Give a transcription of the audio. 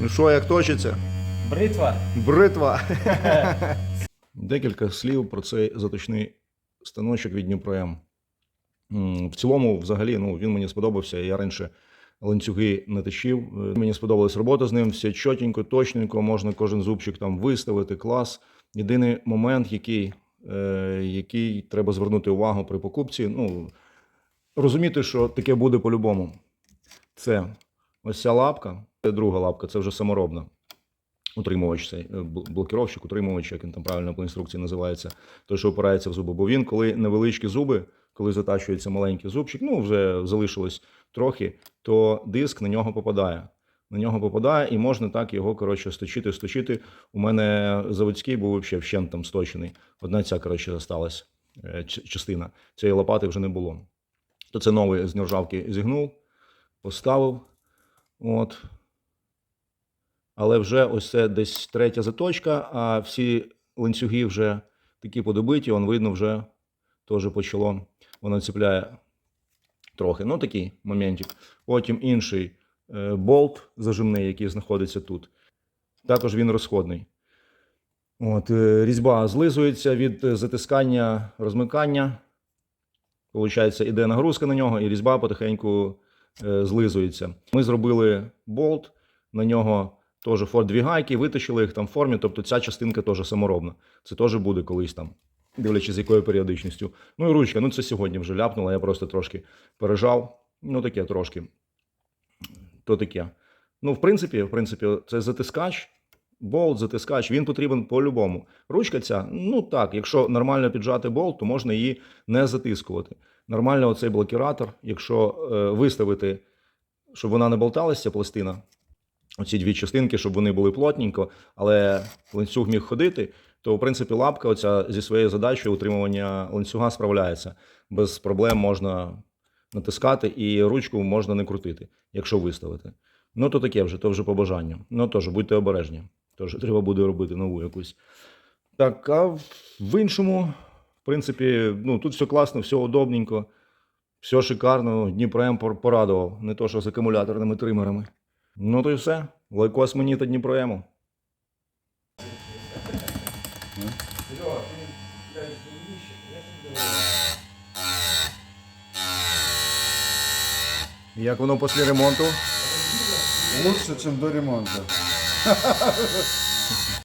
Ну що, як точиться? Бритва. Бритва. Декілька слів про цей заточний станочок від Дніпром. М, В цілому, взагалі, ну, він мені сподобався. Я раніше ланцюги не точив. Е, Мені сподобалась робота з ним, все чотенько, точненько, можна кожен зубчик там виставити, клас. Єдиний момент, який, е, який треба звернути увагу при покупці, ну, розуміти, що таке буде по-любому. Це ось ця лапка, це друга лапка, це вже саморобна утримувач цей е, блокіровщик, утримувач, як він там правильно по інструкції називається, той, що опирається в зуби. Бо він, коли невеличкі зуби, коли затачується маленький зубчик, ну вже залишилось трохи, то диск на нього попадає. На нього попадає, і можна так його коротше сточити, сточити. У мене заводський був взагалі вщент там сточений. Одна ця коротше залишилась е, частина. Цієї лопати вже не було. То це новий з нержавки зігнув, поставив. От, але вже ось це десь третя заточка, а всі ланцюги вже такі подобиті, он видно, вже теж почало. Воно цепляє трохи. Ну, такий моментик. Потім інший е, болт зажимний, який знаходиться тут. Також він розходний. От, е, різьба злизується від е, затискання, розмикання. Получається, іде нагрузка на нього, і різьба потихеньку злизується. Ми зробили болт, на нього теж форт дві гайки, витащили їх там в формі, тобто ця частинка теж саморобна. Це теж буде колись там, дивлячись, з якою періодичністю. Ну і ручка, ну це сьогодні вже ляпнуло, я просто трошки пережав. Ну, таке трошки. То таке. Ну, в принципі, в принципі, це затискач. Болт, затискач, він потрібен по-любому. Ручка ця, ну так, якщо нормально піджати болт, то можна її не затискувати. Нормально оцей блокіратор, якщо е, виставити, щоб вона не болталася, пластина, оці дві частинки, щоб вони були плотненько, але ланцюг міг ходити, то в принципі лапка оця зі своєю задачею утримування ланцюга справляється. Без проблем можна натискати і ручку можна не крутити, якщо виставити. Ну, то таке вже, то вже по бажанню. Ну, теж будьте обережні. Тож треба буде робити нову якусь. Так, а в іншому, в принципі, ну, тут все класно, все удобненько, все шикарно. Дніпром пор- порадував, не то, що з акумуляторними тримерами. Ну, то й все. Лайкос мені та Дніпроему. Як воно після ремонту? Лучше, ніж до ремонта.